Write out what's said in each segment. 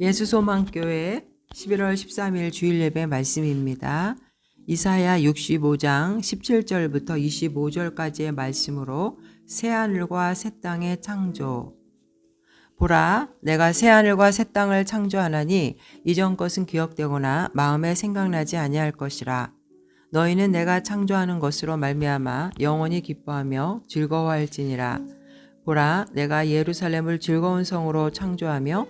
예수소망교회 11월 13일 주일 예배 말씀입니다. 이사야 65장 17절부터 25절까지의 말씀으로 새 하늘과 새 땅의 창조. 보라, 내가 새 하늘과 새 땅을 창조하나니 이전 것은 기억되거나 마음에 생각나지 아니할 것이라. 너희는 내가 창조하는 것으로 말미암아 영원히 기뻐하며 즐거워할지니라. 보라, 내가 예루살렘을 즐거운 성으로 창조하며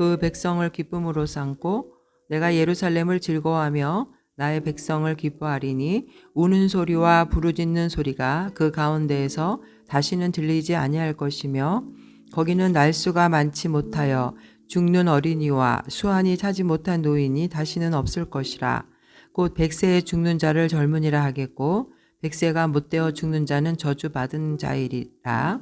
그 백성을 기쁨으로 삼고 내가 예루살렘을 즐거워하며 나의 백성을 기뻐하리니 우는 소리와 부르짖는 소리가 그 가운데에서 다시는 들리지 아니할 것이며 거기는 날수가 많지 못하여 죽는 어린이와 수완이 차지 못한 노인이 다시는 없을 것이라. 곧 백세에 죽는 자를 젊은이라 하겠고 백세가 못되어 죽는 자는 저주받은 자이리라.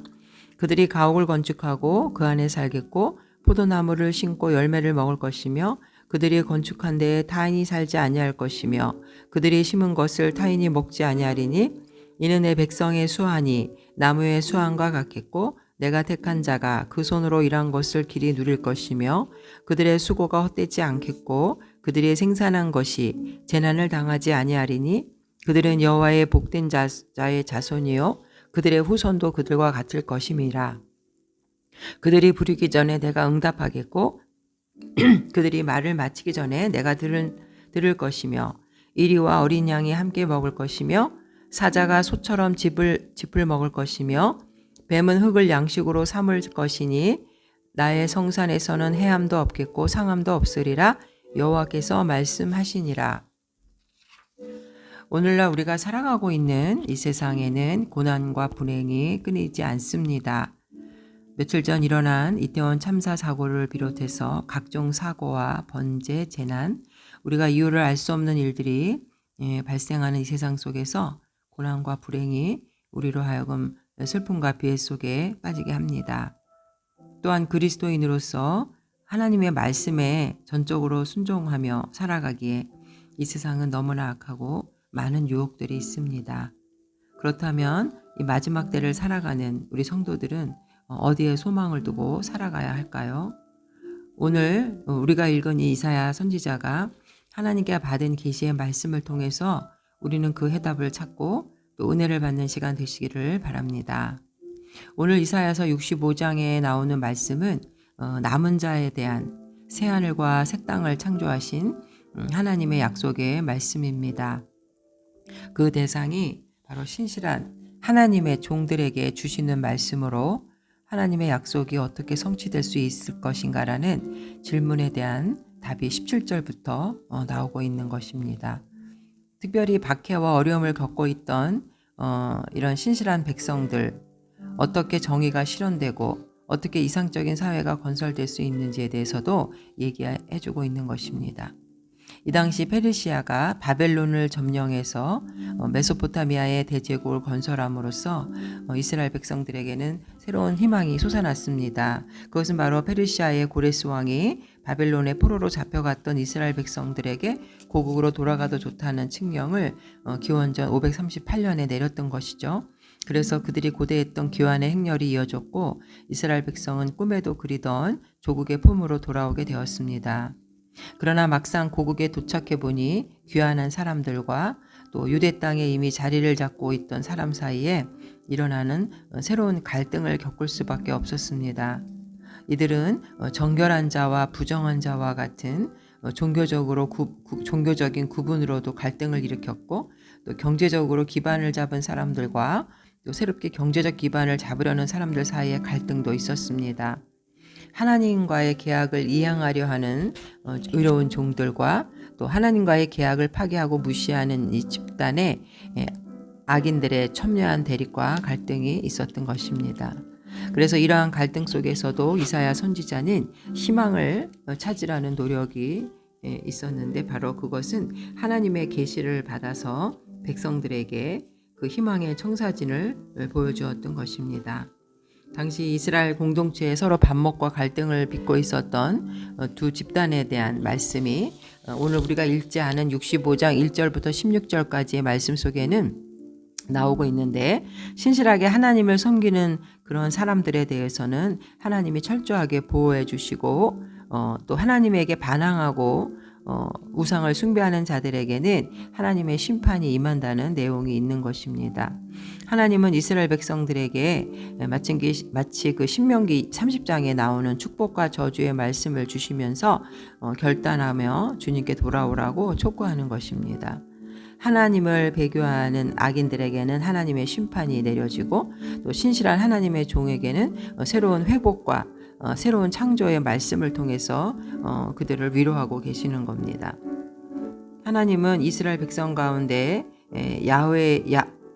그들이 가옥을 건축하고 그 안에 살겠고 포도나무를 심고 열매를 먹을 것이며 그들이 건축한 데에 타인이 살지 아니할 것이며 그들이 심은 것을 타인이 먹지 아니하리니 이는 내 백성의 수완이 나무의 수완과 같겠고 내가 택한 자가 그 손으로 일한 것을 길이 누릴 것이며 그들의 수고가 헛되지 않겠고 그들이 생산한 것이 재난을 당하지 아니하리니 그들은 여호와의 복된 자의 자손이요 그들의 후손도 그들과 같을 것임이라. 그들이 부르기 전에 내가 응답하겠고 그들이 말을 마치기 전에 내가 들을, 들을 것이며 이리와 어린 양이 함께 먹을 것이며 사자가 소처럼 짚을, 짚을 먹을 것이며 뱀은 흙을 양식으로 삼을 것이니 나의 성산에서는 해함도 없겠고 상함도 없으리라 여호와께서 말씀하시니라. 오늘날 우리가 살아가고 있는 이 세상에는 고난과 불행이 끊이지 않습니다. 며칠 전 일어난 이태원 참사 사고를 비롯해서 각종 사고와 번제, 재난, 우리가 이유를 알 수 없는 일들이 예, 발생하는 이 세상 속에서 고난과 불행이 우리로 하여금 슬픔과 비애 속에 빠지게 합니다. 또한 그리스도인으로서 하나님의 말씀에 전적으로 순종하며 살아가기에 이 세상은 너무나 악하고 많은 유혹들이 있습니다. 그렇다면 이 마지막 때를 살아가는 우리 성도들은 어디에 소망을 두고 살아가야 할까요? 오늘 우리가 읽은 이 이사야 선지자가 하나님께 받은 계시의 말씀을 통해서 우리는 그 해답을 찾고 또 은혜를 받는 시간 되시기를 바랍니다. 오늘 이사야서 65장에 나오는 말씀은 어, 남은 자에 대한 새 하늘과 새 땅을 창조하신 음, 하나님의 약속의 말씀입니다. 그 대상이 바로 신실한 하나님의 종들에게 주시는 말씀으로 하나님의 약속이 어떻게 성취될 수 있을 것인가라는 질문에 대한 답이 17절부터 어, 나오고 있는 것입니다. 특별히 박해와 어려움을 겪고 있던 어, 이런 신실한 백성들 어떻게 정의가 실현되고 어떻게 이상적인 사회가 건설될 수 있는지에 대해서도 얘기해 주고 있는 것입니다. 이 당시 페르시아가 바벨론을 점령해서 어, 메소포타미아의 대제국을 건설함으로써 어, 이스라엘 백성들에게는 새로운 희망이 솟아났습니다. 그것은 바로 페르시아의 고레스 왕이 바벨론의 포로로 잡혀갔던 이스라엘 백성들에게 고국으로 돌아가도 좋다는 칙령을 어, 기원전 538년에 내렸던 것이죠. 그래서 그들이 고대했던 기환의 행렬이 이어졌고 이스라엘 백성은 꿈에도 그리던 조국의 품으로 돌아오게 되었습니다. 그러나 막상 고국에 도착해 보니 귀환한 사람들과 또 유대 땅에 이미 자리를 잡고 있던 사람 사이에 일어나는 새로운 갈등을 겪을 수밖에 없었습니다. 이들은 정결한 자와 부정한 자와 같은 종교적으로 구, 구, 종교적인 구분으로도 갈등을 일으켰고 또 경제적으로 기반을 잡은 사람들과 또 새롭게 경제적 기반을 잡으려는 사람들 사이에 갈등도 있었습니다. 하나님과의 계약을 이행하려 하는 어, 의로운 종들과 또 하나님과의 계약을 파괴하고 무시하는 이 집단의 예, 악인들의 첨예한 대립과 갈등이 있었던 것입니다. 그래서 이러한 갈등 속에서도 이사야 선지자는 희망을 어, 찾으라는 노력이 예, 있었는데 바로 그것은 하나님의 계시를 받아서 백성들에게 그 희망의 청사진을 보여주었던 것입니다. 당시 이스라엘 공동체에 서로 반목과 갈등을 빚고 있었던 어, 두 집단에 대한 말씀이 어, 오늘 우리가 읽지 않은 65장 1절부터 16절까지의 말씀 속에는 나오고 있는데 신실하게 하나님을 섬기는 그런 사람들에 대해서는 하나님이 철저하게 보호해 주시고 어, 또 하나님에게 반항하고 어, 우상을 숭배하는 자들에게는 하나님의 심판이 임한다는 내용이 있는 것입니다. 하나님은 이스라엘 백성들에게 마치, 마치 그 신명기 30장에 나오는 축복과 저주의 말씀을 주시면서 어, 결단하며 주님께 돌아오라고 촉구하는 것입니다. 하나님을 배교하는 악인들에게는 하나님의 심판이 내려지고 또 신실한 하나님의 종에게는 어, 새로운 회복과 어, 새로운 창조의 말씀을 통해서 어, 그들을 위로하고 계시는 겁니다. 하나님은 이스라엘 백성 가운데 야훼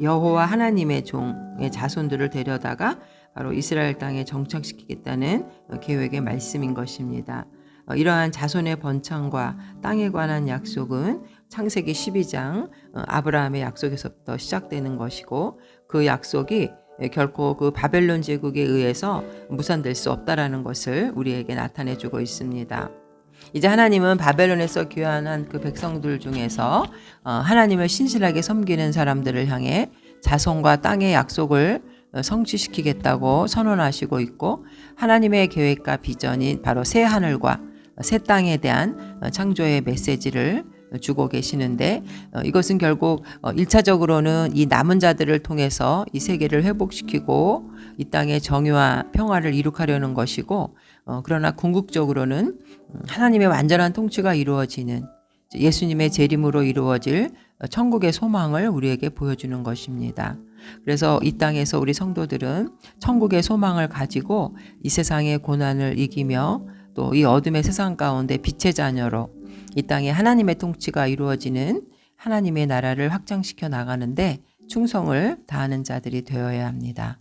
여호와 하나님의 종의 자손들을 데려다가 바로 이스라엘 땅에 정착시키겠다는 계획의 말씀인 것입니다. 이러한 자손의 번창과 땅에 관한 약속은 창세기 12장 아브라함의 약속에서부터 시작되는 것이고 그 약속이 예, 결코 그 바벨론 제국에 의해서 무산될 수 없다라는 것을 우리에게 나타내 주고 있습니다. 이제 하나님은 바벨론에서 귀환한 그 백성들 중에서 어, 하나님을 신실하게 섬기는 사람들을 향해 자손과 땅의 약속을 어, 성취시키겠다고 선언하시고 있고 하나님의 계획과 비전인 바로 새 하늘과 새 땅에 대한 어, 창조의 메시지를 주고 계시는데 어, 이것은 결국 어, 1차적으로는 이 남은 자들을 통해서 이 세계를 회복시키고 이 땅의 정의와 평화를 이룩하려는 것이고 어, 그러나 궁극적으로는 음, 하나님의 완전한 통치가 이루어지는 예수님의 재림으로 이루어질 천국의 소망을 우리에게 보여주는 것입니다. 그래서 이 땅에서 우리 성도들은 천국의 소망을 가지고 이 세상의 고난을 이기며 또 이 어둠의 세상 가운데 빛의 자녀로 이 땅에 하나님의 통치가 이루어지는 하나님의 나라를 확장시켜 나가는데 충성을 다하는 자들이 되어야 합니다.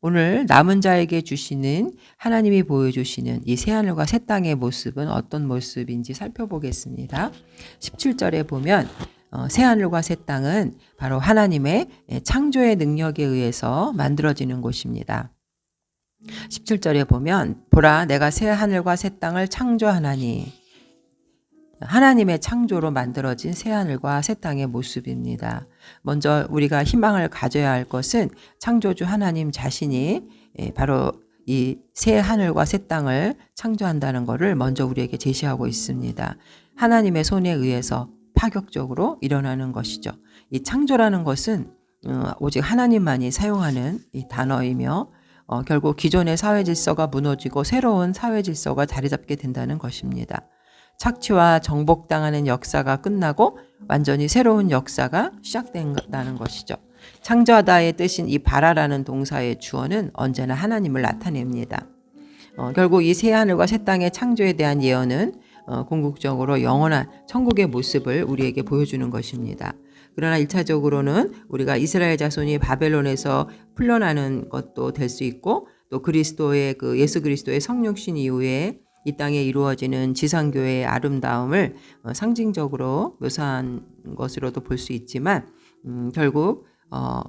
오늘 남은 자에게 주시는 하나님이 보여주시는 이 새하늘과 새 땅의 모습은 어떤 모습인지 살펴보겠습니다. 17절에 보면 어, 새하늘과 새 땅은 바로 하나님의 창조의 능력에 의해서 만들어지는 곳입니다. 17절에 보면 보라 내가 새 하늘과 새 땅을 창조하나니 하나님의 창조로 만들어진 새하늘과 새 땅의 모습입니다. 먼저 우리가 희망을 가져야 할 것은 창조주 하나님 자신이 예, 바로 이 새 하늘과 새 땅을 창조한다는 것을 먼저 우리에게 제시하고 있습니다. 하나님의 손에 의해서 파격적으로 일어나는 것이죠. 이 창조라는 것은 어, 오직 하나님만이 사용하는 이 단어이며 어, 결국 기존의 사회 질서가 무너지고 새로운 사회 질서가 자리 잡게 된다는 것입니다. 착취와 정복당하는 역사가 끝나고 완전히 새로운 역사가 시작된다는 것이죠. 창조하다의 뜻인 이 바라라는 동사의 주어는 언제나 하나님을 나타냅니다. 어, 결국 이 새 하늘과 새 땅의 창조에 대한 예언은 어, 궁극적으로 영원한 천국의 모습을 우리에게 보여주는 것입니다. 그러나 일차적으로는 우리가 이스라엘 자손이 바벨론에서 풀려나는 것도 될 수 있고 또 그리스도의 그 예수 그리스도의 성육신 이후에 이 땅에 이루어지는 지상교회의 아름다움을 어, 상징적으로 묘사한 것으로도 볼 수 있지만 음, 결국 어,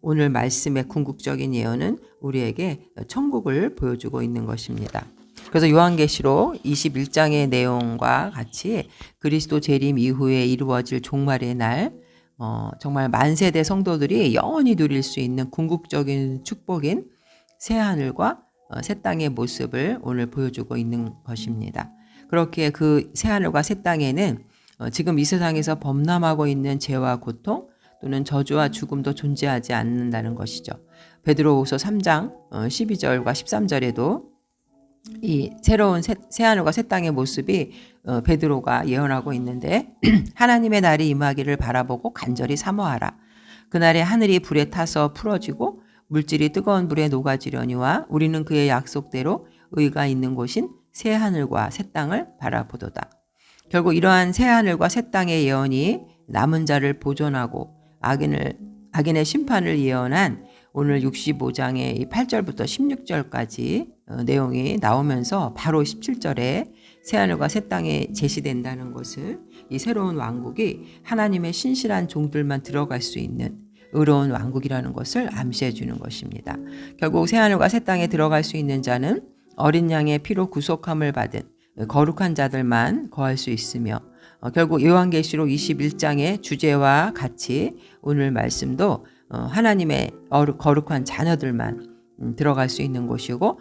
오늘 말씀의 궁극적인 예언은 우리에게 천국을 보여주고 있는 것입니다. 그래서 요한계시록 21장의 내용과 같이 그리스도 재림 이후에 이루어질 종말의 날 어, 정말 만세대 성도들이 영원히 누릴 수 있는 궁극적인 축복인 새 하늘과 어, 새 땅의 모습을 오늘 보여주고 있는 것입니다. 그렇게 그 새 하늘과 새 땅에는 어, 지금 이 세상에서 범람하고 있는 죄와 고통 또는 저주와 죽음도 존재하지 않는다는 것이죠. 베드로후서 3장 12절과 어, 13절에도 이 새로운 새, 하늘과 새 땅의 모습이 베드로가 예언하고 있는데 하나님의 날이 임하기를 바라보고 간절히 사모하라. 그날에 하늘이 불에 타서 풀어지고 물질이 뜨거운 불에 녹아지려니와 우리는 그의 약속대로 의가 있는 곳인 새 하늘과 새 땅을 바라보도다. 결국 이러한 새 하늘과 새 땅의 예언이 남은 자를 보존하고 악인을 악인의 심판을 예언한 오늘 65장의 8절부터 16절까지 어, 내용이 나오면서 바로 17절에 새 하늘과 새 땅에 제시된다는 것을 이 새로운 왕국이 하나님의 신실한 종들만 들어갈 수 있는 의로운 왕국이라는 것을 암시해 주는 것입니다. 결국 새하늘과 새 땅에 들어갈 수 있는 자는 어린 양의 피로 구속함을 받은 거룩한 자들만 거할 수 있으며 어, 결국 요한계시록 21장의 주제와 같이 오늘 말씀도 어, 하나님의 거룩한 자녀들만 음, 들어갈 수 있는 곳이고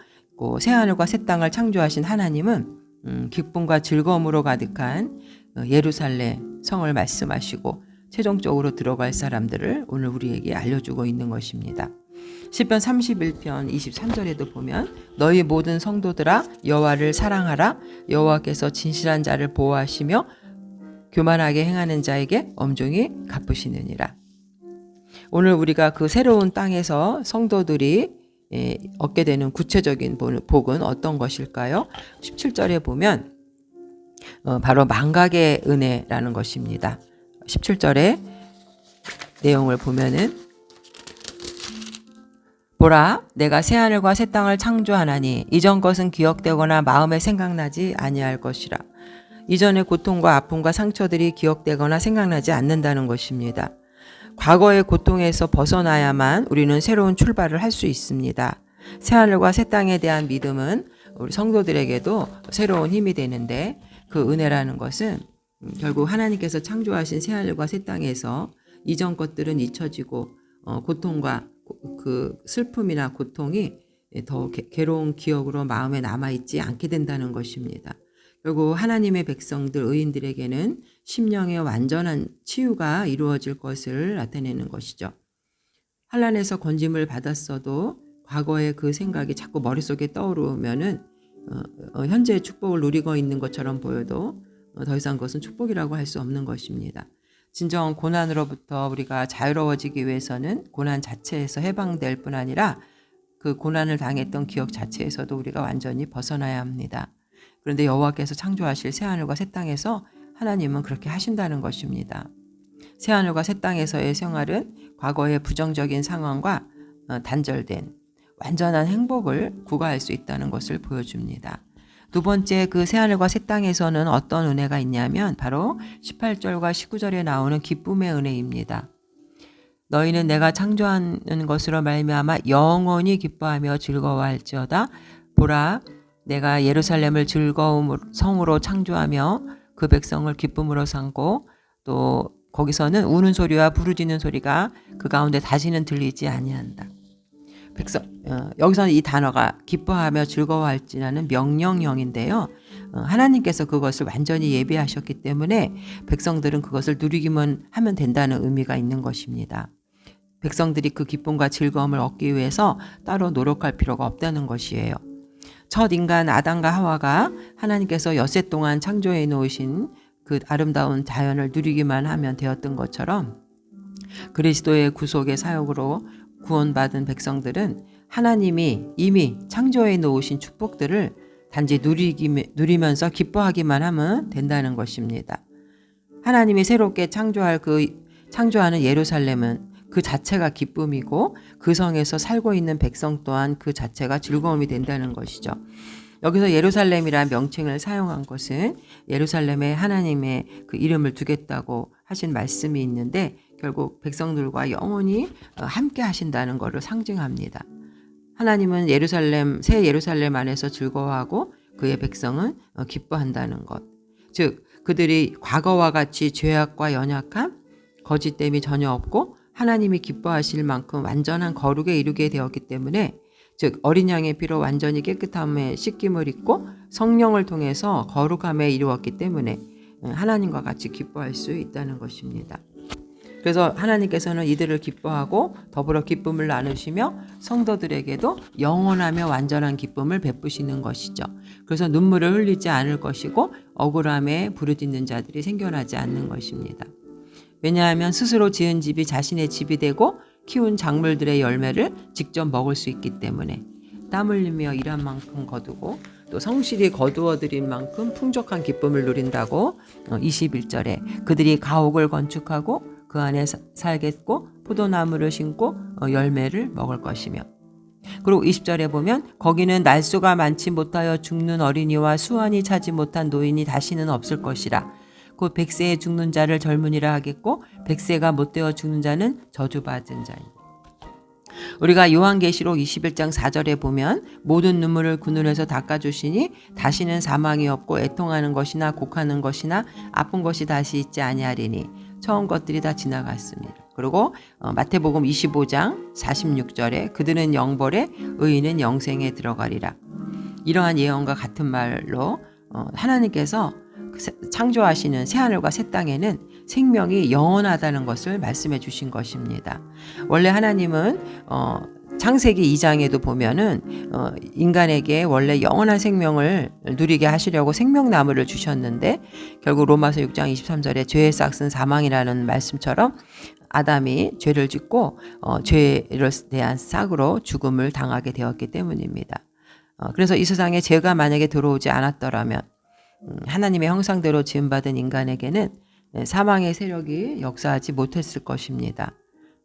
새하늘과 새 땅을 창조하신 하나님은 음, 기쁨과 즐거움으로 가득한 어, 예루살렘 성을 말씀하시고 최종적으로 들어갈 사람들을 오늘 우리에게 알려주고 있는 것입니다. 시편 31편 23절에도 보면 너희 모든 성도들아 여호와를 사랑하라 여호와께서 진실한 자를 보호하시며 교만하게 행하는 자에게 엄중히 갚으시느니라. 오늘 우리가 그 새로운 땅에서 성도들이 예, 얻게 되는 구체적인 본- 복은 어떤 것일까요? 17절에 보면 어, 바로 망각의 은혜라는 것입니다. 17절에 내용을 보면은 보라 내가 새 하늘과 새 땅을 창조하나니 이전 것은 기억되거나 마음에 생각나지 아니할 것이라. 이전의 고통과 아픔과 상처들이 기억되거나 생각나지 않는다는 것입니다. 과거의 고통에서 벗어나야만 우리는 새로운 출발을 할 수 있습니다. 새 하늘과 새 땅에 대한 믿음은 우리 성도들에게도 새로운 힘이 되는데 그 은혜라는 것은 음, 결국 하나님께서 창조하신 새 하늘과 새 땅에서 이전 것들은 잊혀지고 어, 고통과 고- 그 슬픔이나 고통이 더 게- 괴로운 기억으로 마음에 남아 있지 않게 된다는 것입니다. 결국 하나님의 백성들 의인들에게는 심령의 완전한 치유가 이루어질 것을 나타내는 것이죠. 환란에서 건짐을 받았어도 과거의 그 생각이 자꾸 머릿속에 떠오르면은 어, 어, 현재의 축복을 누리고 있는 것처럼 보여도 어, 더 이상 그것은 축복이라고 할 수 없는 것입니다. 진정 고난으로부터 우리가 자유로워지기 위해서는 고난 자체에서 해방될 뿐 아니라 그 고난을 당했던 기억 자체에서도 우리가 완전히 벗어나야 합니다. 그런데 여호와께서 창조하실 새 하늘과 새 땅에서 하나님은 그렇게 하신다는 것입니다. 새 하늘과 새 땅에서의 생활은 과거의 부정적인 상황과 어, 단절된 완전한 행복을 구가할 수 있다는 것을 보여줍니다. 두 번째 그 새하늘과 새 땅에서는 어떤 은혜가 있냐면 바로 18절과 19절에 나오는 기쁨의 은혜입니다. 너희는 내가 창조하는 것으로 말미암아 영원히 기뻐하며 즐거워할지어다 보라 내가 예루살렘을 즐거움 성으로 창조하며 그 백성을 기쁨으로 삼고 또 거기서는 우는 소리와 부르짖는 소리가 그 가운데 다시는 들리지 아니한다. 백성 어, 여기서는 이 단어가 기뻐하며 즐거워할지라는 명령형인데요. 어, 하나님께서 그것을 완전히 예비하셨기 때문에 백성들은 그것을 누리기만 하면 된다는 의미가 있는 것입니다. 백성들이 그 기쁨과 즐거움을 얻기 위해서 따로 노력할 필요가 없다는 것이에요. 첫 인간 아담과 하와가 하나님께서 엿새 동안 창조해 놓으신 그 아름다운 자연을 누리기만 하면 되었던 것처럼 그리스도의 구속의 사역으로 구원받은 백성들은 하나님이 이미 창조해 놓으신 축복들을 단지 누리기, 누리면서 기뻐하기만 하면 된다는 것입니다. 하나님이 새롭게 창조할 그 창조하는 예루살렘은 그 자체가 기쁨이고 그 성에서 살고 있는 백성 또한 그 자체가 즐거움이 된다는 것이죠. 여기서 예루살렘이라는 명칭을 사용한 것은 예루살렘에 하나님의 그 이름을 두겠다고 하신 말씀이 있는데 결국 백성들과 영원히 어, 함께 하신다는 것을 상징합니다. 하나님은 예루살렘 새 예루살렘 안에서 즐거워하고 그의 백성은 어, 기뻐한다는 것. 즉 그들이 과거와 같이 죄악과 연약함, 거짓됨이 전혀 없고 하나님이 기뻐하실 만큼 완전한 거룩에 이르게 되었기 때문에 즉 어린 양의 피로 완전히 깨끗함에 씻김을 입고 성령을 통해서 거룩함에 이루었기 때문에 어, 하나님과 같이 기뻐할 수 있다는 것입니다. 그래서 하나님께서는 이들을 기뻐하고 더불어 기쁨을 나누시며 성도들에게도 영원하며 완전한 기쁨을 베푸시는 것이죠. 그래서 눈물을 흘리지 않을 것이고 억울함에 부르짖는 자들이 생겨나지 않는 것입니다. 왜냐하면 스스로 지은 집이 자신의 집이 되고 키운 작물들의 열매를 직접 먹을 수 있기 때문에 땀 흘리며 일한 만큼 거두고 또 성실히 거두어 들인 만큼 풍족한 기쁨을 누린다고 21절에 그들이 가옥을 건축하고 그 안에 사- 살겠고 포도나무를 심고 어, 열매를 먹을 것이며. 그리고 20절에 보면 거기는 날수가 많지 못하여 죽는 어린이와 수완이 차지 못한 노인이 다시는 없을 것이라. 곧 백세에 죽는 자를 젊은이라 하겠고 백세가 못되어 죽는 자는 저주받은 자니. 우리가 요한계시록 21장 4절에 보면 모든 눈물을 그 눈에서 닦아주시니 다시는 사망이 없고 애통하는 것이나 곡하는 것이나 아픈 것이 다시 있지 아니하리니 처음 것들이 다 지나갔습니다. 그리고 어, 마태복음 25장 46절에 그들은 영벌에 의인은 영생에 들어가리라. 이러한 예언과 같은 말로 어, 하나님께서 그 새- 창조하시는 새 하늘과 새 땅에는 생명이 영원하다는 것을 말씀해 주신 것입니다. 원래 하나님은 어, 창세기 2장에도 보면은 어, 인간에게 원래 영원한 생명을 누리게 하시려고 생명나무를 주셨는데 결국 로마서 6장 23절에 죄의 싹은 사망이라는 말씀처럼 아담이 죄를 짓고 어, 죄를 대한 싹으로 죽음을 당하게 되었기 때문입니다. 어, 그래서 이 세상에 죄가 만약에 들어오지 않았더라면 음, 하나님의 형상대로 지음받은 인간에게는 네, 사망의 세력이 역사하지 못했을 것입니다.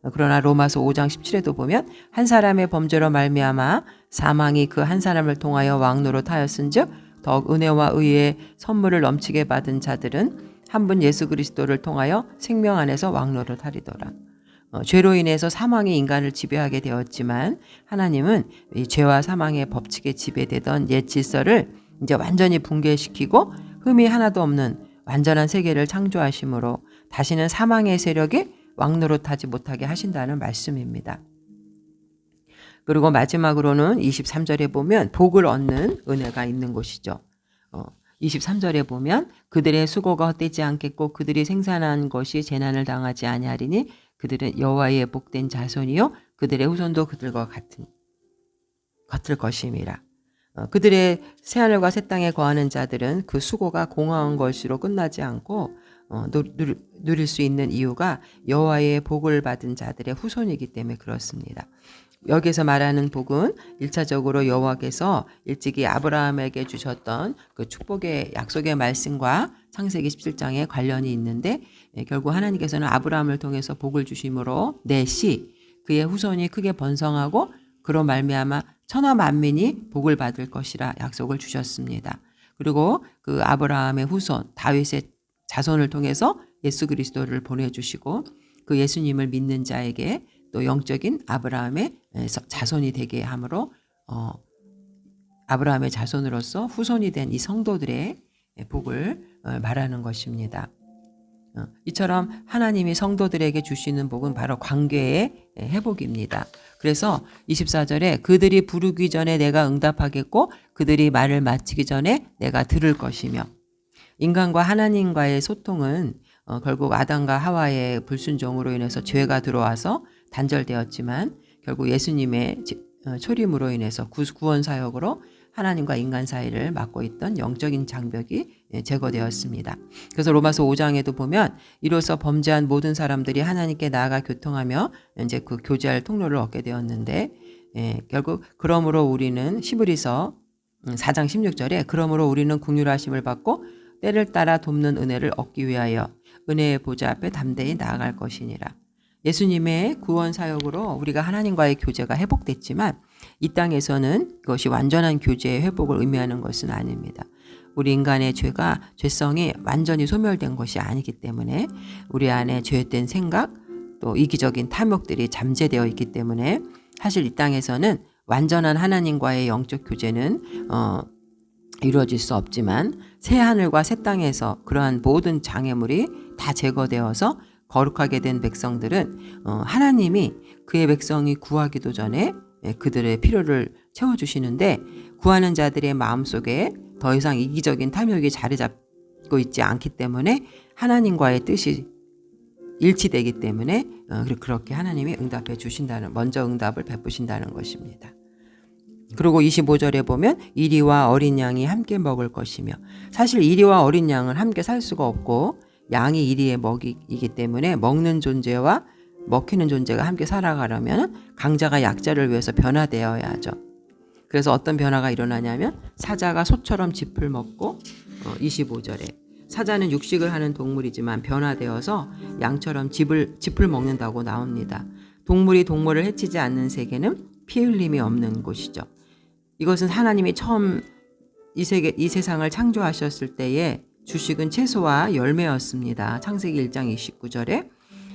어, 그러나 로마서 5장 17에도 보면 한 사람의 범죄로 말미암아 사망이 그 한 사람을 통하여 왕노릇하였은즉 더욱 은혜와 의의 선물을 넘치게 받은 자들은 한 분 예수 그리스도를 통하여 생명 안에서 왕노릇하리더라. 어, 죄로 인해서 사망이 인간을 지배하게 되었지만 하나님은 이 죄와 사망의 법칙에 지배되던 옛 질서를 이제 완전히 붕괴시키고 흠이 하나도 없는 완전한 세계를 창조하심으로 다시는 사망의 세력이 왕노릇하지 못하게 하신다는 말씀입니다. 그리고 마지막으로는 23절에 보면 복을 얻는 은혜가 있는 곳이죠. 어, 23절에 보면 그들의 수고가 헛되지 않겠고 그들이 생산한 것이 재난을 당하지 아니하리니 그들은 여호와의 복된 자손이요 그들의 후손도 그들과 같은 같을 것임이라. 어, 그들의 새하늘과 새 땅에 거하는 자들은 그 수고가 공허한 것으로 끝나지 않고 어, 누, 누, 누릴 수 있는 이유가 여호와의 복을 받은 자들의 후손이기 때문에 그렇습니다. 여기서 말하는 복은 일차적으로 여호와께서 일찍이 아브라함에게 주셨던 그 축복의 약속의 말씀과 창세기 17장에 관련이 있는데 예, 결국 하나님께서는 아브라함을 통해서 복을 주심으로 내시 그의 후손이 크게 번성하고 그로 말미암아 천하 만민이 복을 받을 것이라 약속을 주셨습니다. 그리고 그 아브라함의 후손 다윗의 자손을 통해서 예수 그리스도를 보내주시고 그 예수님을 믿는 자에게 또 영적인 아브라함의 자손이 되게 함으로 어, 아브라함의 자손으로서 후손이 된 이 성도들의 복을 어, 말하는 것입니다. 어, 이처럼 하나님이 성도들에게 주시는 복은 바로 관계의 회복입니다. 그래서 24절에 그들이 부르기 전에 내가 응답하겠고 그들이 말을 마치기 전에 내가 들을 것이며 인간과 하나님과의 소통은 어, 결국 아담과 하와의 불순종으로 인해서 죄가 들어와서 단절되었지만 결국 예수님의 어, 초림으로 인해서 구원 사역으로 하나님과 인간 사이를 막고 있던 영적인 장벽이 예, 제거되었습니다. 그래서 로마서 5장에도 보면 이로써 범죄한 모든 사람들이 하나님께 나아가 교통하며 이제 그 교제할 통로를 얻게 되었는데 예, 결국 그러므로 우리는 시브리서 4장 음, 16절에 그러므로 우리는 궁휼하심을 받고 때를 따라 돕는 은혜를 얻기 위하여 은혜의 보좌 앞에 담대히 나아갈 것이니라. 예수님의 구원 사역으로 우리가 하나님과의 교제가 회복됐지만 이 땅에서는 그것이 완전한 교제의 회복을 의미하는 것은 아닙니다. 우리 인간의 죄가 죄성이 완전히 소멸된 것이 아니기 때문에 우리 안에 죄된 생각 또 이기적인 탐욕들이 잠재되어 있기 때문에 사실 이 땅에서는 완전한 하나님과의 영적 교제는 어, 이루어질 수 없지만 새 하늘과 새 땅에서 그러한 모든 장애물이 다 제거되어서 거룩하게 된 백성들은 어, 하나님이 그의 백성이 구하기도 전에 예, 그들의 필요를 채워주시는데 구하는 자들의 마음속에 더 이상 이기적인 탐욕이 자리 잡고 있지 않기 때문에 하나님과의 뜻이 일치되기 때문에 어, 그렇게 하나님이 응답해 주신다는 먼저 응답을 베푸신다는 것입니다. 그리고 25절에 보면 이리와 어린 양이 함께 먹을 것이며 사실 이리와 어린 양은 함께 살 수가 없고 양이 이리의 먹이기 때문에 먹는 존재와 먹히는 존재가 함께 살아가려면 강자가 약자를 위해서 변화되어야 하죠. 그래서 어떤 변화가 일어나냐면 사자가 소처럼 짚을 먹고 25절에 사자는 육식을 하는 동물이지만 변화되어서 양처럼 짚을, 짚을 먹는다고 나옵니다. 동물이 동물을 해치지 않는 세계는 피 흘림이 없는 곳이죠. 이것은 하나님이 처음 이 세계 이 세상을 창조하셨을 때에 주식은 채소와 열매였습니다. 창세기 1장 29절에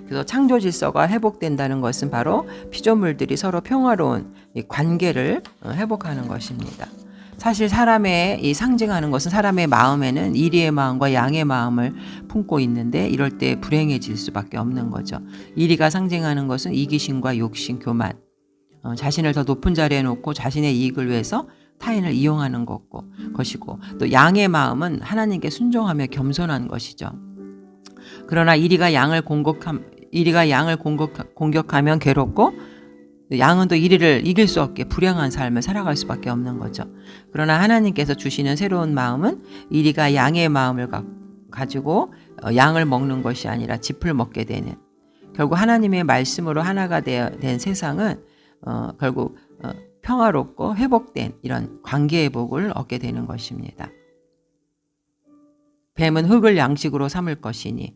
그래서 창조 질서가 회복된다는 것은 바로 피조물들이 서로 평화로운 관계를 어, 회복하는 것입니다. 사실 사람의 이 상징하는 것은 사람의 마음에는 이리의 마음과 양의 마음을 품고 있는데 이럴 때 불행해질 수밖에 없는 거죠. 이리가 상징하는 것은 이기심과 욕심, 교만, 어, 자신을 더 높은 자리에 놓고 자신의 이익을 위해서 타인을 이용하는 것고 것이고 또 양의 마음은 하나님께 순종하며 겸손한 것이죠. 그러나 이리가 양을 공격함 이리가 양을 공격, 공격하면 괴롭고 양은 또 이리를 이길 수 없게 불행한 삶을 살아갈 수밖에 없는 거죠. 그러나 하나님께서 주시는 새로운 마음은 이리가 양의 마음을 가, 가지고 어, 양을 먹는 것이 아니라 짚을 먹게 되는 결국 하나님의 말씀으로 하나가 되어, 된 세상은 어, 결국 어, 평화롭고 회복된 이런 관계의 복을 얻게 되는 것입니다. 뱀은 흙을 양식으로 삼을 것이니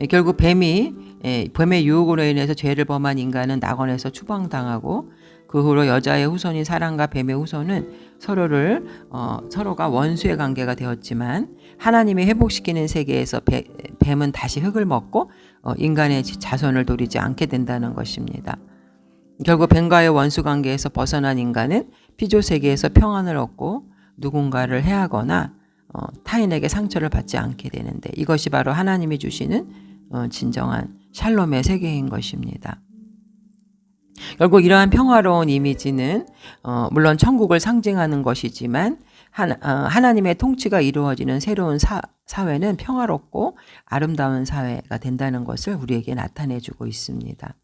예, 결국 뱀이 예, 뱀의 유혹으로 인해서 죄를 범한 인간은 낙원에서 추방당하고 그 후로 여자의 후손인 사랑과 뱀의 후손은 서로를 어, 서로가 원수의 관계가 되었지만 하나님이 회복시키는 세계에서 배, 뱀은 다시 흙을 먹고 어, 인간의 자손을 노리지 않게 된다는 것입니다. 결국 뱀과의 원수 관계에서 벗어난 인간은 피조 세계에서 평안을 얻고 누군가를 해하거나 어, 타인에게 상처를 받지 않게 되는데 이것이 바로 하나님이 주시는 어, 진정한 샬롬의 세계인 것입니다. 결국 이러한 평화로운 이미지는 어, 물론 천국을 상징하는 것이지만 한, 어, 하나 님의 통치가 이루어지는 새로운 사, 사회는 평화롭고 아름다운 사회가 된다는 것을 우리에게 나타내주고 있습니다.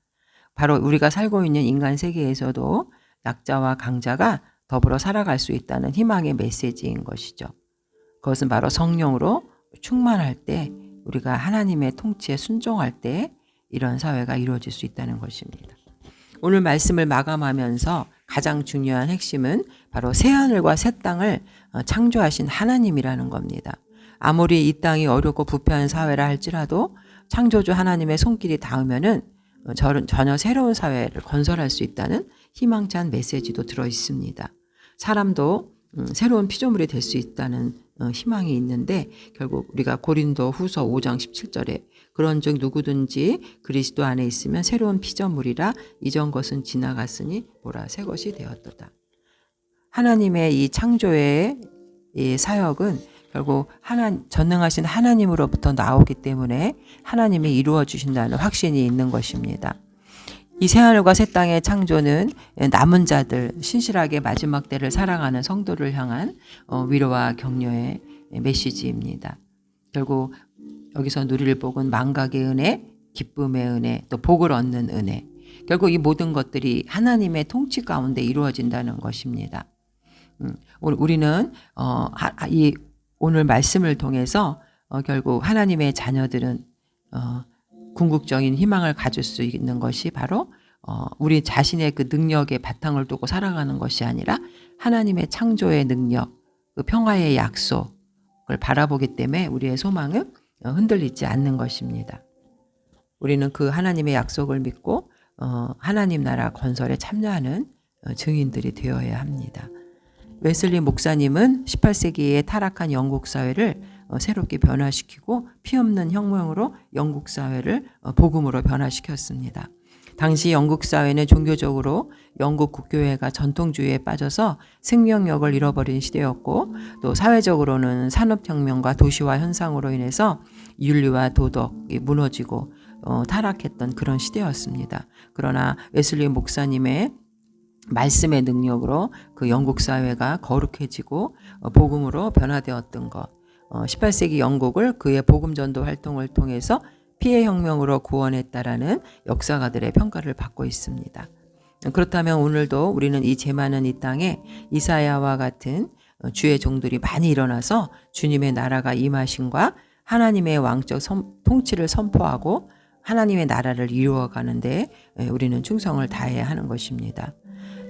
바로 우리가 살고 있는 인간 세계에서도 약자와 강자가 더불어 살아갈 수 있다는 희망의 메시지인 것이죠. 그것은 바로 성령으로 충만할 때 우리가 하나님의 통치에 순종할 때 이런 사회가 이루어질 수 있다는 것입니다. 오늘 말씀을 마감하면서 가장 중요한 핵심은 바로 새 하늘과 새 땅을 어, 창조하신 하나님이라는 겁니다. 아무리 이 땅이 어렵고 부패한 사회라 할지라도 창조주 하나님의 손길이 닿으면은 어, 전혀 새로운 사회를 건설할 수 있다는 희망찬 메시지도 들어 있습니다. 사람도 음, 새로운 피조물이 될 수 있다는 어, 희망이 있는데 결국 우리가 고린도 후서 5장 17절에 그런즉 누구든지 그리스도 안에 있으면 새로운 피조물이라 이전 것은 지나갔으니 보라 새 것이 되었도다. 하나님의 이 창조의 이 사역은 결국 하나 전능하신 하나님으로부터 나오기 때문에 하나님이 이루어 주신다는 확신이 있는 것입니다. 이 새하늘과 새 땅의 창조는 남은 자들 신실하게 마지막 때를 사랑하는 성도를 향한 어, 위로와 격려의 메시지입니다. 결국 여기서 누릴 복은 망각의 은혜, 기쁨의 은혜, 또 복을 얻는 은혜. 결국 이 모든 것들이 하나님의 통치 가운데 이루어진다는 것입니다. 음, 우리는 어, 이 오늘 말씀을 통해서 어, 결국 하나님의 자녀들은 어, 궁극적인 희망을 가질 수 있는 것이 바로 어, 우리 자신의 그 능력에 바탕을 두고 살아가는 것이 아니라 하나님의 창조의 능력, 그 평화의 약속을 바라보기 때문에 우리의 소망은 어, 흔들리지 않는 것입니다. 우리는 그 하나님의 약속을 믿고 어, 하나님 나라 건설에 참여하는 어, 증인들이 되어야 합니다. 웨슬리 목사님은 18세기의 타락한 영국 사회를 어, 새롭게 변화시키고 피 없는 혁명으로 영국 사회를 어, 복음으로 변화시켰습니다. 당시 영국 사회는 종교적으로 영국 국교회가 전통주의에 빠져서 생명력을 잃어버린 시대였고 또 사회적으로는 산업혁명과 도시화 현상으로 인해서 윤리와 도덕이 무너지고 어, 타락했던 그런 시대였습니다. 그러나 웨슬리 목사님의 말씀의 능력으로 그 영국 사회가 거룩해지고 어, 복음으로 변화되었던 것. 18세기 어, 영국을 그의 복음 전도 활동을 통해서 피해 혁명으로 구원했다라는 역사가들의 평가를 받고 있습니다. 그렇다면 오늘도 우리는 이 재많은 이 땅에 이사야와 같은 어, 주의 종들이 많이 일어나서 주님의 나라가 임하신과 하나님의 왕적 통치를 선포하고 하나님의 나라를 이루어 가는데 우리는 충성을 다해야 하는 것입니다.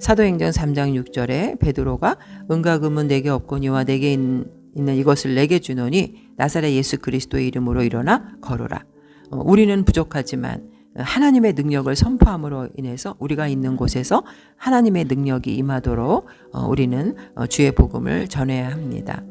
사도행전 3장 6절에 베드로가 은과 금은 내게 없거니와 내게 있는 이것을 내게 주노니 나사렛 예수 그리스도의 이름으로 일어나 걸어라. 어, 우리는 부족하지만 하나님의 능력을 선포함으로 인해서 우리가 있는 곳에서 하나님의 능력이 임하도록 어, 우리는 어, 주의 복음을 전해야 합니다.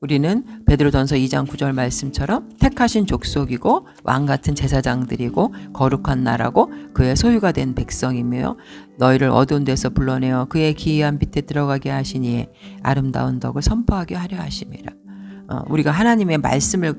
우리는 베드로전서 2장 9절 말씀처럼 택하신 족속이고 왕 같은 제사장들이고 거룩한 나라고 그의 소유가 된 백성이며 너희를 어두운 데서 불러내어 그의 기이한 빛에 들어가게 하시니 아름다운 덕을 선포하게 하려 하심이라. 어, 우리가 하나님의 말씀을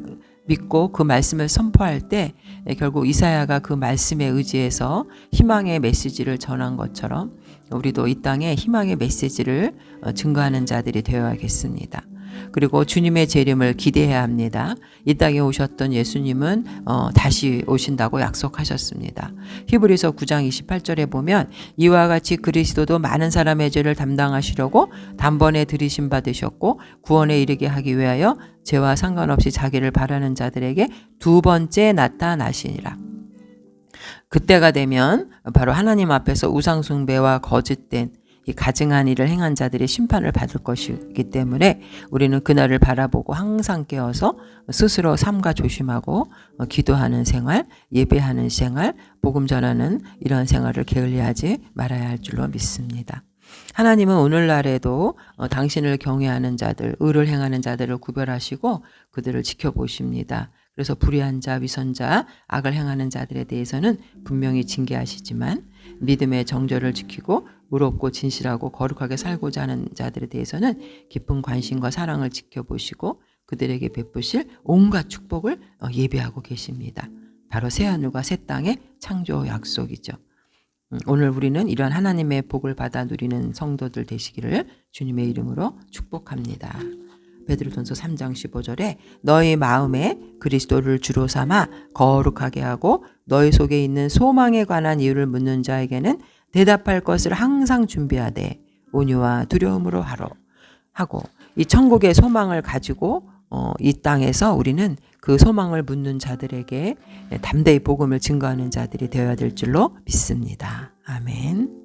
믿고 그 말씀을 선포할 때 예, 결국 이사야가 그 말씀에 의지해서 희망의 메시지를 전한 것처럼 우리도 이 땅에 희망의 메시지를 어, 증거하는 자들이 되어야겠습니다. 그리고 주님의 재림을 기대해야 합니다. 이 땅에 오셨던 예수님은 어, 다시 오신다고 약속하셨습니다. 히브리서 9장 28절에 보면 이와 같이 그리스도도 많은 사람의 죄를 담당하시려고 단번에 들이심 받으셨고 구원에 이르게 하기 위하여 죄와 상관없이 자기를 바라는 자들에게 두 번째 나타나시니라. 그때가 되면 바로 하나님 앞에서 우상숭배와 거짓된 이 가증한 일을 행한 자들의 심판을 받을 것이기 때문에 우리는 그날을 바라보고 항상 깨어서 스스로 삼가 조심하고 어, 기도하는 생활, 예배하는 생활, 복음 전하는 이런 생활을 게을리하지 말아야 할 줄로 믿습니다. 하나님은 오늘날에도 어, 당신을 경외하는 자들, 의를 행하는 자들을 구별하시고 그들을 지켜보십니다. 그래서 불의한 자, 위선자, 악을 행하는 자들에 대해서는 분명히 징계하시지만 믿음의 정절을 지키고 의롭고 진실하고 거룩하게 살고자 하는 자들에 대해서는 깊은 관심과 사랑을 지켜보시고 그들에게 베푸실 온갖 축복을 어, 예배하고 계십니다. 바로 새 하늘과 새 땅의 창조 약속이죠. 음, 오늘 우리는 이런 하나님의 복을 받아 누리는 성도들 되시기를 주님의 이름으로 축복합니다. 베드로전서 3장 15절에 너희 마음에 그리스도를 주로 삼아 거룩하게 하고 너희 속에 있는 소망에 관한 이유를 묻는 자에게는 대답할 것을 항상 준비하되 온유와 두려움으로 하러 하고 이 천국의 소망을 가지고 어, 이 땅에서 우리는 그 소망을 묻는 자들에게 담대히 복음을 증거하는 자들이 되어야 될 줄로 믿습니다. 아멘.